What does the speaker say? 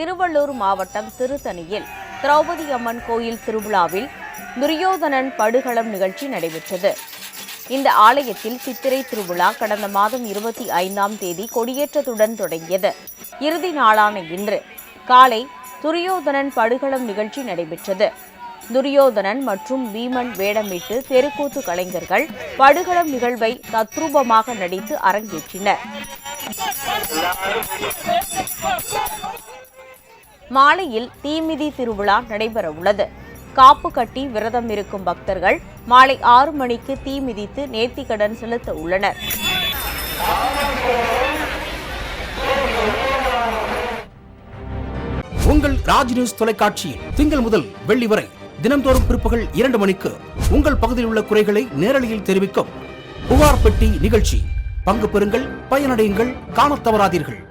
திருவள்ளூர் மாவட்டம் திருத்தணியில் திரௌபதி அம்மன் கோயில் திருவிழாவில் துரியோதனன் படுகளம் நிகழ்ச்சி நடைபெற்றது. இந்த ஆலயத்தில் சித்திரை திருவிழா கடந்த மாதம் இருபத்தி ஐந்தாம் தேதி கொடியேற்றத்துடன் தொடங்கியது. இறுதி நாளான இன்று காலை துரியோதனன் படுகளம் நிகழ்ச்சி நடைபெற்றது. துரியோதனன் மற்றும் பீமன் வேடமிட்டு தெருக்கூத்து கலைஞர்கள் படுகளம் நிகழ்வை தத்ரூபமாக நடித்து அரங்கேற்றினர். மாலையில் தீமிதி திருவிழா நடைபெற உள்ளது காப்பு கட்டி விரதம் இருக்கும் பக்தர்கள் மாலை ஆறு மணிக்கு தீ மிதித்து நேர்த்திக்கடன் செலுத்த உள்ளனர். உங்கள் ராஜ் நியூஸ் தொலைக்காட்சியில் திங்கள் முதல் வெள்ளி வரை தினம்தோறும் பிற்பகல் இரண்டு மணிக்கு உங்கள் பகுதியில் உள்ள குறைகளை நேரலையில் தெரிவிக்கும் புகார் பெட்டி நிகழ்ச்சி. பங்கு பெறுங்கள் பயனடையுங்கள் காணத் தவறாதீர்கள்.